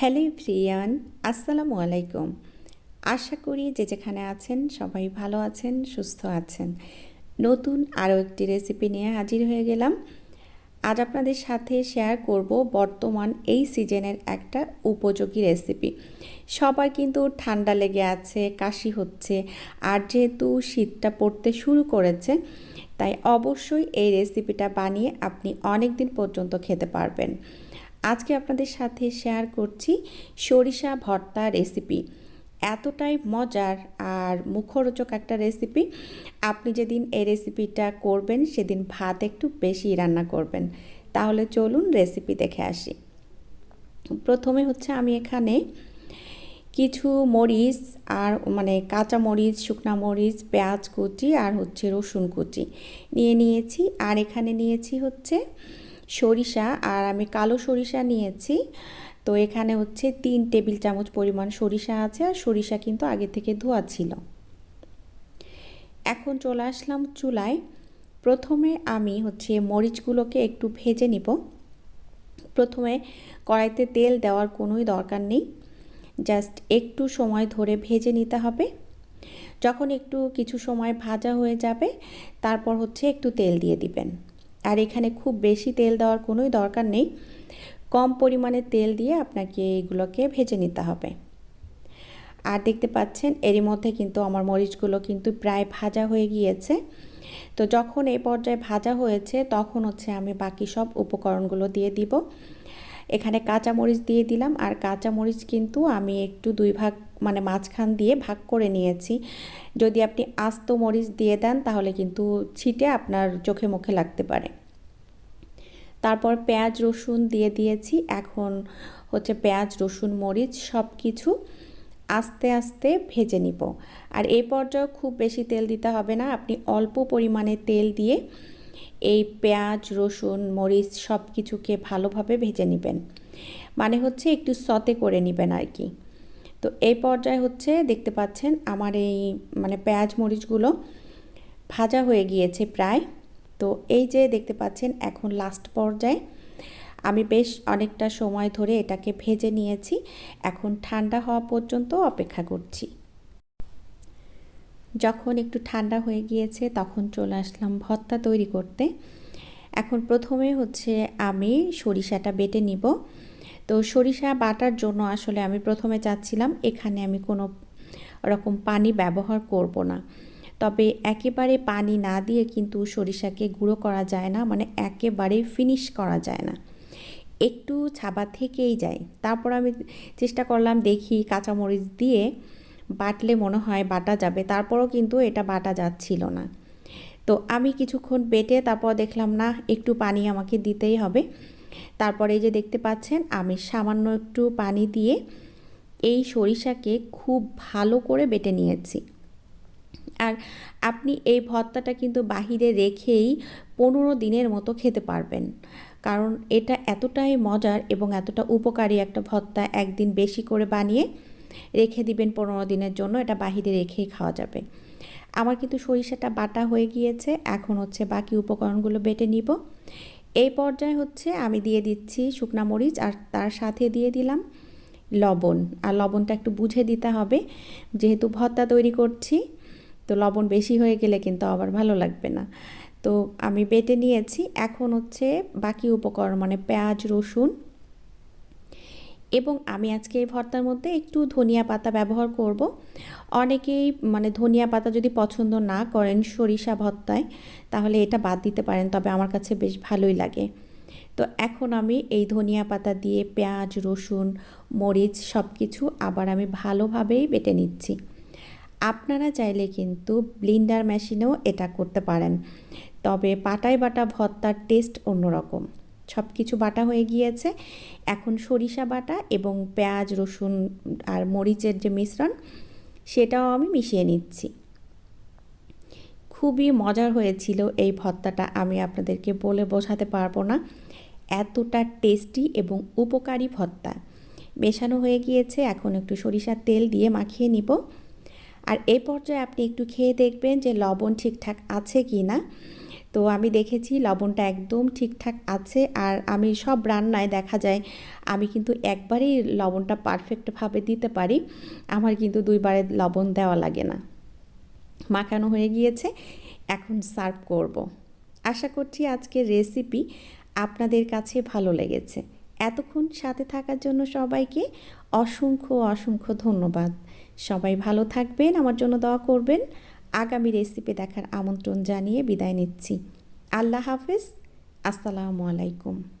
Hello Priyan, আসসালামু আলাইকুম। আশা করি যে যেখানে আছেন সবাই ভালো আছেন, সুস্থ আছেন। নতুন আরও একটি রেসিপি নিয়ে হাজির হয়ে গেলাম। আজ আপনাদের সাথে শেয়ার করব বর্তমান এই সিজনের একটা উপযোগী রেসিপি সবার কিন্তু ঠান্ডা লেগে আছে, কাশি হচ্ছে, আর যেহেতু শীতটা পড়তে শুরু করেছে, তাই অবশ্যই এই রেসিপিটা বানিয়ে আপনি অনেক দিন পর্যন্ত খেতে পারবেন। আজকে আপনাদের সাথে শেয়ার করছি সরিষা ভর্তা রেসিপি এতটাই মজার আর মুখরোচক একটা রেসিপি আপনি যেদিন এই রেসিপিটা করবেন, সেদিন ভাত একটু বেশি রান্না করবেন। তাহলে চলুন রেসিপি দেখে আসি। প্রথমে হচ্ছে আমি এখানে কিছু মরিচ আর মানে কাঁচা মরিচ, শুকনা মরিচ, পেঁয়াজ কুচি আর হচ্ছে রসুন কুচি নিয়ে নিয়েছি। আর এখানে নিয়েছি হচ্ছে সরিষা আর আমি কালো সরিষা নিয়েছি। তো এখানে হচ্ছে তিন টেবিল চামচ পরিমাণ সরিষা আছে আর সরিষা কিন্তু আগে থেকে ধোয়া ছিল। এখন চলে আসলাম চুলায়। প্রথমে আমি হচ্ছে মরিচগুলোকে একটু ভেজে নিব। প্রথমে কড়াইতে তেল দেওয়ার কোনোই দরকার নেই। জাস্ট একটু সময় ধরে ভেজে নিতে হবে। যখন একটু কিছু সময় ভাজা হয়ে যাবে, তারপর হচ্ছে একটু তেল দিয়ে দিবেন। আর এখানে খুব বেশি তেল দেওয়ার কোনোই দরকার নেই। কম পরিমাণে তেল দিয়ে আপনাকে এইগুলোকে ভেজে নিতে হবে। আর দেখতে পাচ্ছেন, এরই মধ্যে কিন্তু আমার মরিচগুলো কিন্তু প্রায় ভাজা হয়ে গিয়েছে। তো যখন এই পর্যায়ে ভাজা হয়েছে, তখন হচ্ছে আমি বাকি সব উপকরণগুলো দিয়ে দিব। এখানে কাঁচা মরিচ দিয়ে দিলাম, আর কাঁচা মরিচ কিন্তু আমি একটু দুই ভাগ মানে মাঝখান দিয়ে ভাগ করে নিয়েছি। যদি আপনি আস্ত মরিচ দিয়ে দেন, তাহলে কিন্তু ছিটে আপনার চোখে মুখে লাগতে পারে। তারপর পেঁয়াজ, রসুন দিয়ে দিয়েছি। এখন হচ্ছে পেঁয়াজ, রসুন, মরিচ সব কিছু আস্তে আস্তে ভেজে নিব। আর এই পর্যায়ে খুব বেশি তেল দিতে হবে না। আপনি অল্প পরিমাণে তেল দিয়ে এই পেঁয়াজ, রসুন, মরিচ সব কিছুকে ভালোভাবে ভেজে নেবেন। মানে হচ্ছে একটু সতে করে নেবেন আর কি। তো এই পর্যায়ে হচ্ছে দেখতে পাচ্ছেন আমার এই মানে পেঁয়াজ মরিচগুলো ভাজা হয়ে গিয়েছে প্রায়। তো এই যে দেখতে পাচ্ছেন এখন লাস্ট পর্যায়ে আমি বেশ অনেকটা সময় ধরে এটাকে ভেজে নিয়েছি। এখন ঠান্ডা হওয়া পর্যন্ত অপেক্ষা করছি। যখন একটু ঠান্ডা হয়ে গিয়েছে তখন চলে আসলাম ভর্তা তৈরি করতে। এখন প্রথমে হচ্ছে আমি সরিষাটা বেটে নিব। তো সরিষা বাটার জন্য আসলে আমি প্রথমে চাচ্ছিলাম এখানে আমি কোনো রকম পানি ব্যবহার করব না। তবে একেবারে পানি না দিয়ে কিন্তু সরিষাকে গুঁড়ো করা যায় না মানে একেবারে ফিনিশ করা যায় না। একটু ছাবা থেকেই যায়। তারপর আমি চেষ্টা করলাম দেখি কাঁচামরিচ দিয়ে বাটলে মনে হয় বাটা যাবে, তারপরও কিন্তু এটা বাটা যাচ্ছিল না। তো আমি কিছুক্ষণ বেটে তারপর দেখলাম, না, একটু পানি আমাকে দিতেই হবে। তারপরে এই যে দেখতে পাচ্ছেন, আমি সামান্য একটু পানি দিয়ে এই সরিষাকে খুব ভালো করে বেটে নিয়েছি। আর আপনি এই ভর্তাটা কিন্তু বাহিরে রেখেই পনেরো দিনের মতো খেতে পারবেন। কারণ এটা এতটাই মজার এবং এতটা উপকারী একটা ভর্তা একদিন বেশি করে বানিয়ে রেখে দিবেন পনেরো দিনের জন্য, এটা বাহিরে রেখেই খাওয়া যাবে। আমার কিন্তু সরিষাটা বাটা হয়ে গিয়েছে, এখন হচ্ছে বাকি উপকরণগুলো বেটে নিব। এই পর্যায়ে হচ্ছে আমি দিয়ে দিচ্ছি শুকনা মরিচ আর তার সাথে দিয়ে দিলাম লবণ। আর লবণটা একটু বুঝে দিতে হবে। যেহেতু ভর্তা তৈরি করছি, তো লবণ বেশি হয়ে গেলে কিন্তু আবার ভালো লাগবে না। তো আমি বেটে নিয়েছি। এখন হচ্ছে বাকি উপকরণ মানে পেঁয়াজ, রসুন এবং আমি আজকে এই ভর্তার মধ্যে একটু ধনিয়া পাতা ব্যবহার করব। অনেকেই মানে ধনিয়া পাতা যদি পছন্দ না করেন সরিষা ভর্তায়, তাহলে এটা বাদ দিতে পারেন, তবে আমার কাছে বেশ ভালোই লাগে। তো এখন আমি এই ধনিয়া পাতা দিয়ে পেঁয়াজ, রসুন, মরিচ সব কিছু আবার আমি ভালোভাবেই বেটে নিচ্ছি। আপনারা চাইলে কিন্তু ব্লিন্ডার মেশিনেও এটা করতে পারেন, তবে পাটায় বাটা ভর্তার টেস্ট অন্যরকম। সব কিছু বাটা হয়ে গিয়েছে। এখন সরিষা বাটা এবং পেঁয়াজ, রসুন আর মরিচের যে মিশ্রণ, সেটাও আমি মিশিয়ে নিচ্ছি। খুবই মজার হয়েছিল এই ভর্তাটা, আমি আপনাদেরকে বলে বোঝাতে পারব না। এতটা টেস্টি এবং উপকারী ভর্তা। মেশানো হয়ে গিয়েছে, এখন একটু সরিষার তেল দিয়ে মাখিয়ে নিব। আর এই পর্যায়ে আপনি একটু খেয়ে দেখবেন যে লবণ ঠিকঠাক আছে কি না তো আমি দেখেছি লবণটা একদম ঠিকঠাক আছে আর আমি সব রান্নায় দেখা যায় আমি কিন্তু একবারেই লবণটা পারফেক্টভাবে দিতে পারি। আমার কিন্তু দুইবারে লবণ দেওয়া লাগে না। মাখানো হয়ে গিয়েছে, এখন সার্ভ করব। আশা করছি আজকের রেসিপি আপনাদের কাছে ভালো লেগেছে। এতক্ষণ সাথে থাকার জন্য সবাইকে অসংখ্য অসংখ্য ধন্যবাদ। সবাই ভালো থাকবেন, আমার জন্য দোয়া করবেন। আগামী রেসিপি দেখার আমন্ত্রণ জানিয়ে বিদায় নিচ্ছি। আল্লাহ হাফিজ। আসসালামু আলাইকুম।